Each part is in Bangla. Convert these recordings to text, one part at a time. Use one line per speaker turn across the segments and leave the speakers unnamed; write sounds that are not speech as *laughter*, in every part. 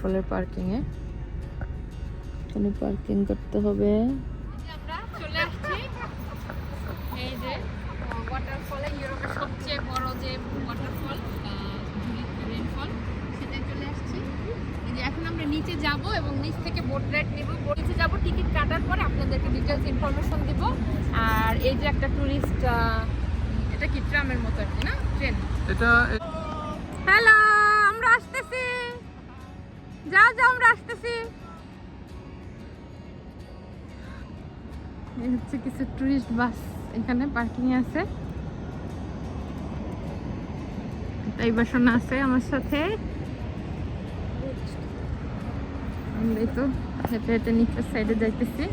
আমরা রেনফলের পার্কিংয়ে এখানে পার্কিং করতে হবে।
আমরা চলে আসছি। এই যে ওয়াটারফলে ইউরোপের সবচেয়ে বড় যে ওয়াটারফল রেনফল সেটাই চলে আসছি। এই যে এখন আমরা নিচে যাব এবং নিচ থেকে বোট রাইড নেব। নিচে যাব টিকিট কাটার পরে আপনাদেরকে ডিটেলস ইনফরমেশন দিব। আর এই যে একটা টুরিস্ট এটা কি ট্রামের মতো আর কি না? ট্রেন।
এটা
হ্যালো যাও যাও, আমরা আসতেছি। হচ্ছে কিছু টুরিস্ট বাস এখানে পার্কিং আছে। এই বাসনা আছে আমার সাথে। আমরাই তো হেঁটে হেঁটে নিচের সাইডে যাইতেছি।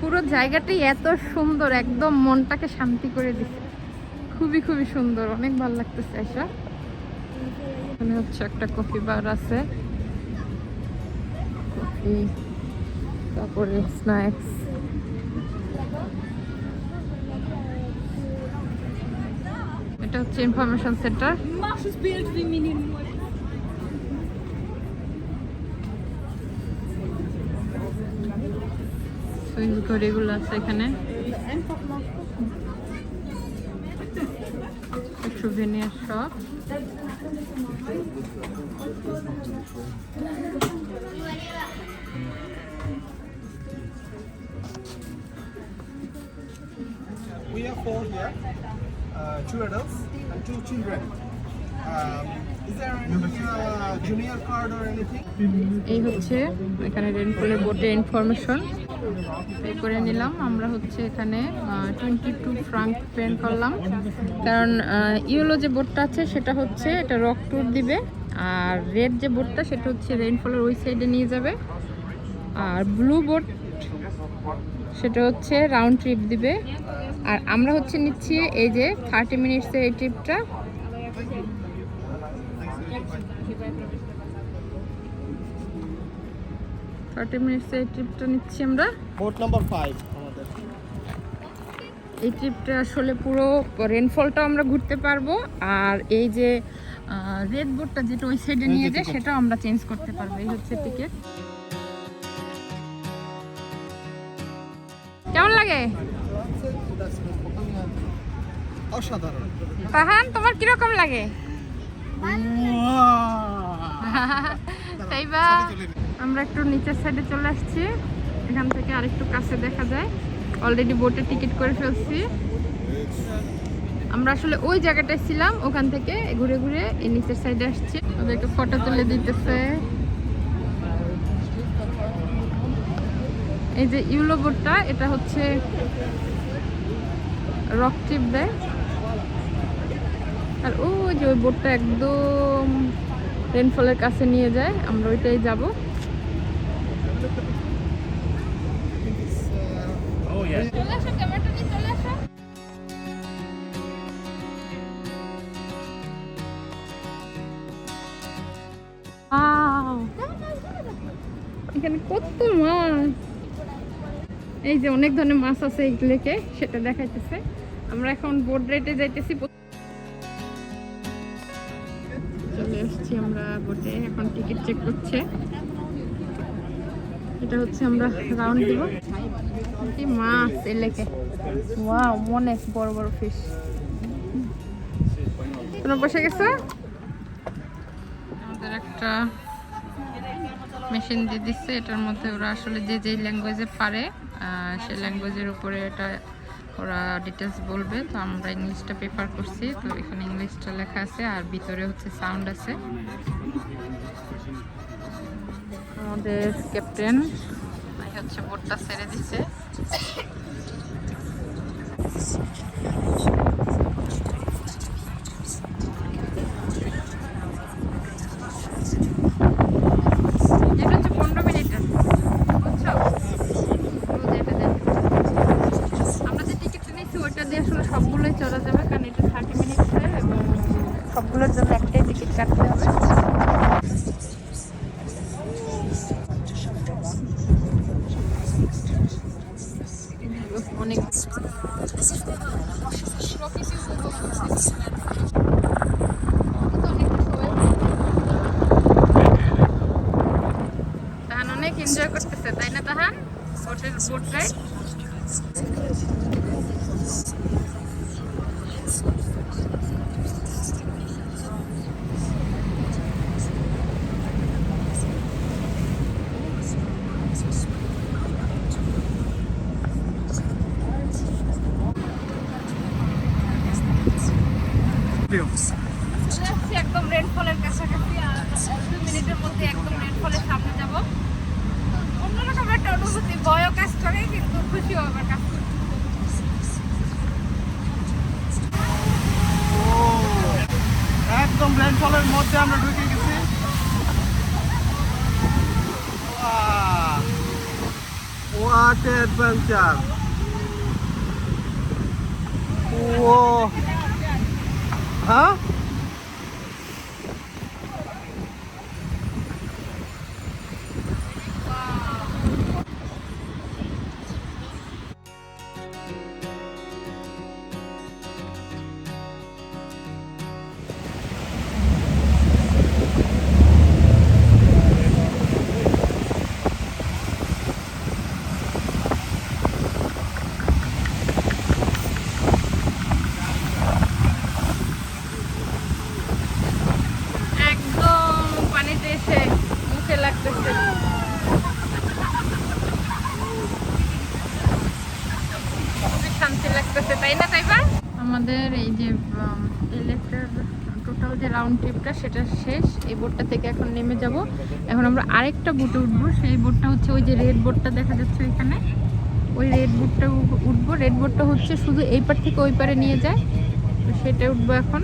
পুরো জায়গাটাই এত সুন্দর, একদম মনটাকে শান্তি করে দিছে। খুবই খুবই সুন্দর, অনেক ভালো লাগতেছে এসব এখানে হচ্ছে একটা কফি বার আছে। কফি, তারপরে স্ন্যাক্স। এটা হচ্ছে ইনফরমেশন সেন্টার। সুইচ ঘড়িগুলো আছে এখানে। Souvenir shop.
We have four here, uh, two adults and two children. Um, is there any uh, junior card or anything?
এই হচ্ছে এখানে রেনফলের বোটে ইনফরমেশন পে করে নিলাম। আমরা হচ্ছে এখানে টোয়েন্টি টু ফ্রাঙ্ক পেন করলাম। কারণ ইউলো যে বোটটা আছে, সেটা হচ্ছে এটা রক ট্যুর দিবে। আর রেড যে বোটটা সেটা হচ্ছে রেনফলের ওই সাইডে নিয়ে যাবে। আর ব্লু বোট সেটা হচ্ছে রাউন্ড ট্রিপ দিবে। আর আমরা হচ্ছে নিচ্ছি এই যে থার্টি মিনিটসের এই ট্রিপটা থার্টি মিনিটসের এই ট্রিপটা নিচ্ছি আমরা।
Boat number five. আমাদের।
এই ট্রিপটা আসলে পুরো রেনফলটা আমরা ঘুরতে পারব। আর এই যে রেড বোর্ডটা যেটা ওই সাইডে নিয়ে যায় সেটাও আমরা চেঞ্জ করতে পারব। এই হচ্ছে টিকিট কেমন লাগে?
অসাধারণ।
ফাহান তোমার কীরকম লাগে? *laughs* তাই বা। আমরা একটু নিচের সাইডে চলে আসছি। এখান থেকে আরেকটু কাছে দেখা যায়। অলরেডি বোটের টিকিট করে ফেলছি। আমরা আসলে ওই জায়গাটায় ছিলাম, ওখান থেকে ঘুরে ঘুরে এই নিচের সাইডে আসছি। ওদেরকে ফটো তুলে দিতেছে। এই যে ইউলো বোটটা, এটা হচ্ছে রক টিপ দেয় আর ওই যে ওই বোটটা একদম রেনফলের কাছে নিয়ে যায়, আমরা ওইটাই যাব। চলে আসো ক্যামেরাটা নিয়ে চলে আসো। এখানে কত মাছ। এই যে অনেক ধরনের মাছ আছে এই লেকে সেটা দেখাইতেছে। আমরা এখন বোট রাইডে যাইতেছি। চলে এসেছি আমরা বোটে এখন টিকিট চেক করছে। এটা হচ্ছে আমরা রাউন্ড দিব। কি মাছ এই লেকে। ওয়াও অনেক বড় বড় ফিশ তোমরা বসে গেছো? আমাদের একটা মেশিন দিয়ে দিচ্ছে। এটার মধ্যে ওরা আসলে যে যেই ল্যাঙ্গুয়েজে পারে সেই ল্যাঙ্গুয়েজের উপরে এটা ওরা ডিটেলস বলবে। তো আমরা ইংলিশটা পেপার করছি। তো এখানে ইংলিশটা লেখা আছে আর ভিতরে হচ্ছে সাউন্ড আছে। আমাদের ক্যাপ্টেন হচ্ছে বোটটা ছেড়ে দিচ্ছে માટે એડવેન્ચર ઓ હા সেটা শেষ এই বোটটা থেকে এখন নেমে যাব। এখন আমরা আরেকটা বোটে উঠবো সেই বোটটা হচ্ছে ওই যে রেড বোটটা দেখা যাচ্ছে এখানে ওই রেড বোটটা উঠবো রেড বোটটা হচ্ছে শুধু এই পার থেকে ওই পারে নিয়ে যায়। তো সেটা উঠবো এখন।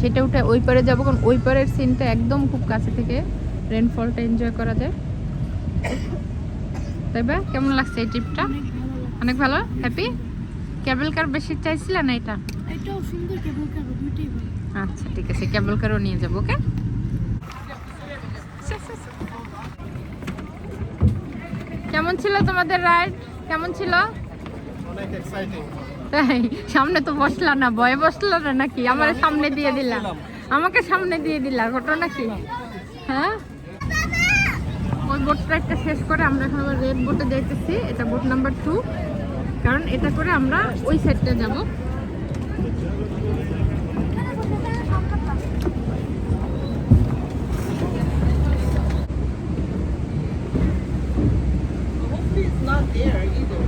সেটা উঠে ওই পারে যাব কারণ ওই পারের সিনটা একদম খুব কাছে থেকে রেনফলটা এনজয় করা যায়। তাই বা? কেমন লাগছে এই ট্রিপটা অনেক ভালো হ্যাপি কেবল কার বেশি চাইছিলা না এটা?
এটাও সুন্দর কেবল কার
আচ্ছা ঠিক আছে কেবল কারও নিয়ে যাব ওকে কেমন ছিল তোমাদের রাইড কেমন ছিল?
অনেক এক্সাইটিং
তাই সামনে তো বসলা না ভয়ে বসলা না নাকি? আমার সামনে দিয়ে দিলা। আমাকে সামনে দিয়ে দিলা ঘটনা কি? হ্যাঁ? ওই বোট রাইডটা শেষ করে আমরা এখন আবার রেড বোটে যাইতেছি এটা বোট নাম্বার টু কারণ এটা করে আমরা ওই সাইডটা যাব।
Not there either.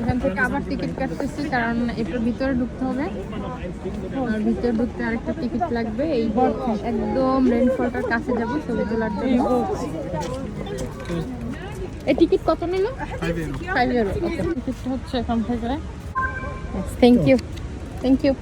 এখান থেকে আবার টিকিট কাটতেছি, কারণ এটার ভিতরে ঢুকতে হবে। আর ভিতরে ঢুকতে আরেকটা টিকিট লাগবে। এই একদম রেনফলটার কাছে যাব ছবি তোলার জন্য। এই টিকিট কত নিল? ফাইভ ইউরো টিকিটটা হচ্ছে এখান থেকে। থ্যাংক ইউ থ্যাংক ইউ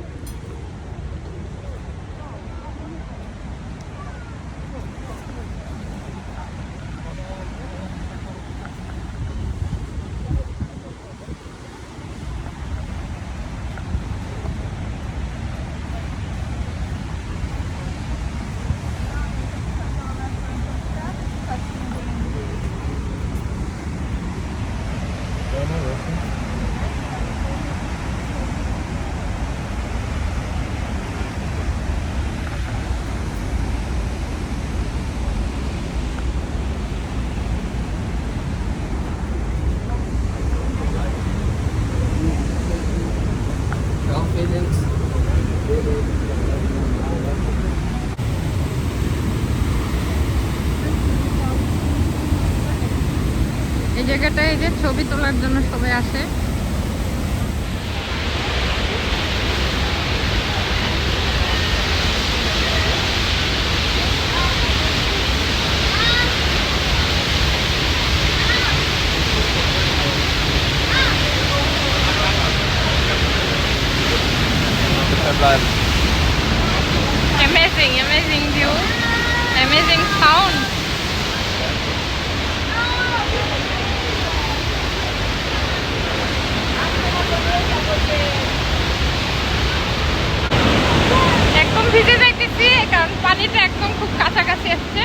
এই এই যে ছবি তোলার জন্য সবাই আসে। কাছাকাছি এসছে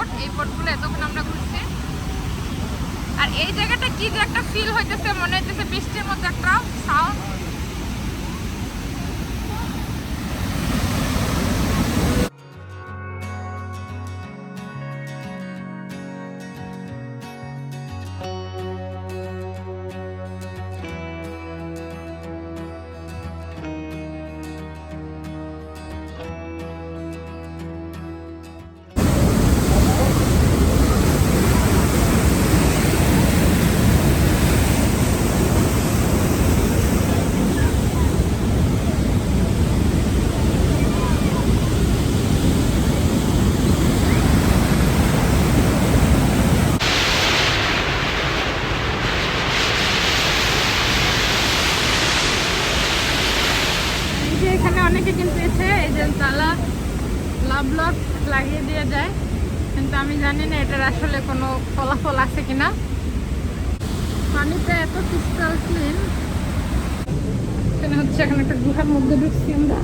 বোট এই বোটগুলো এতক্ষণ আমরা ঘুরছি। আর এই জায়গাটা কি যে একটা ফিল হইতেছে, মনে হইতেছে বৃষ্টির মধ্যে একটা সাউন্ড লাভ লক লাগিয়ে দিয়ে যায় কিন্তু আমি জানি না এটার আসলে কোনো ফলাফল আছে কিনা। পানিটা এত ক্রিস্টাল ক্লিন এখানে হচ্ছে এখানে একটা গুহার মধ্যে ঢুকছি আমরা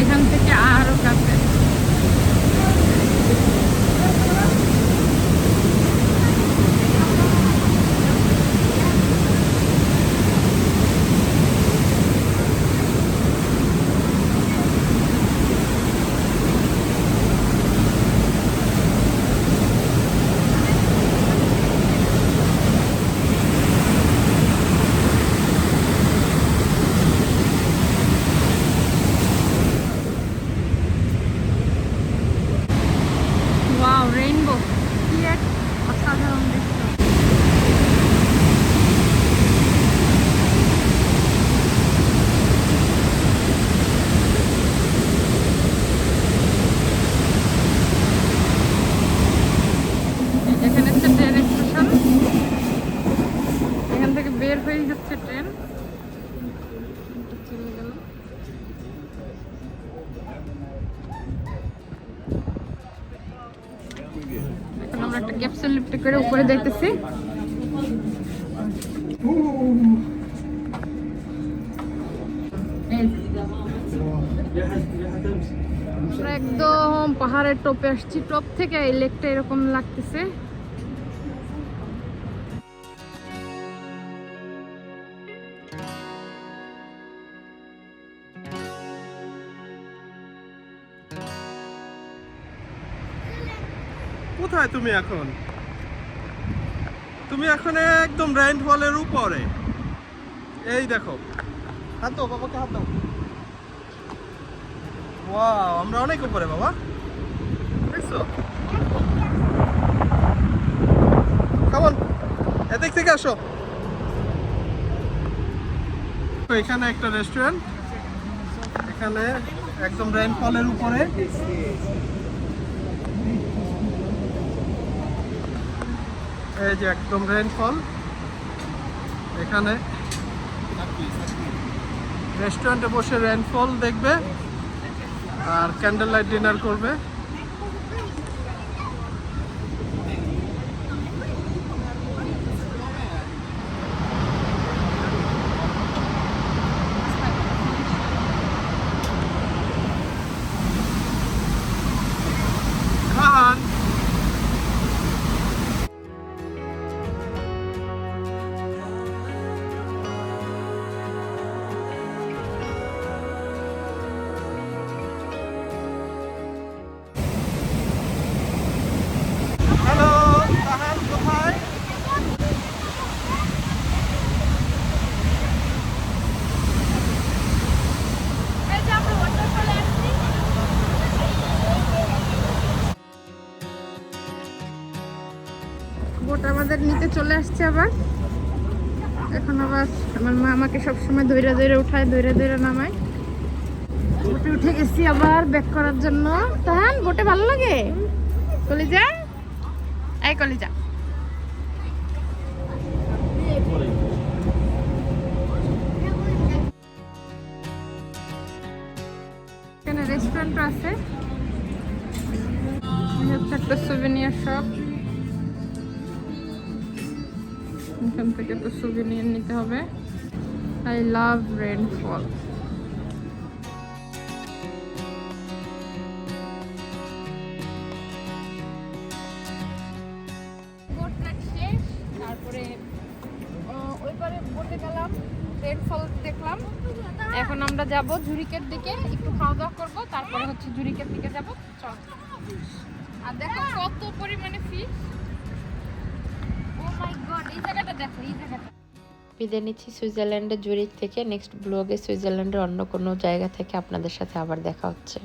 এখান থেকে আরও কাছে ওয়াও রেইনবো কি এক অসাধারণ দৃশ্য এখানে হচ্ছে ট্রেন স্টেশন এখান থেকে বের হয়ে যাচ্ছে ট্রেন চলে গেল এখন আমরা একটা ক্যাপসুল উপরে যাইতেছি একদম পাহাড়ের টপে আসছি। টপ থেকে এই লেকটা এরকম লাগতেছে।
কোথায় তুমি এখন? তুমি এখন একদম রেন্ট হলের উপরে। এই দেখো। হাত দাও, বাবাকে হাত দাও। ওয়াও, আমরা অনেক উপরে, বাবা। দেখছ? কেমন এদিক থেকে আসো। এখানে একটা রেস্টুরেন্ট এখানে একদম রেন্ট ফলের উপরে। এই যে একদম রেনফল এখানে রেস্টুরেন্টে বসে রেনফল দেখবে আর ক্যান্ডেল লাইট ডিনার করবে।
চলে আসছে আবার। এখন আবার আমার মা আমাকে সবসময় দৈরা দৈরা উঠায় দৈরা দৈরা নামায়। বোটে উঠে গেছি আবার ব্যাক করার জন্য। তাহান বোটে ভালো লাগে? কলিজা? এই কলিজা। রেস্টুরেন্ট আছে। একটা সুভেনিয়ার শপ এখান থেকে তো সুভেনিয়ার নিতে হবে। আই লাভ রেনফল তারপরে ওই পারে বোটে গেলাম রেনফল দেখলাম। এখন আমরা যাব জুরিকের দিকে, একটু খাওয়া দাওয়া করব, তারপরে হচ্ছে জুরিকের দিকে যাব। চল। আর দেখো কত পরিমাণে ফিশ ও মাই গড এই জায়গাটা দেখো এই জায়গাটা
বিদায় নিচ্ছি সুইজারল্যান্ডের জুরিক থেকে। নেক্সট ব্লগে সুইজারল্যান্ডের অন্য কোনো জায়গা থেকে আপনাদের সাথে আবার দেখা হচ্ছে।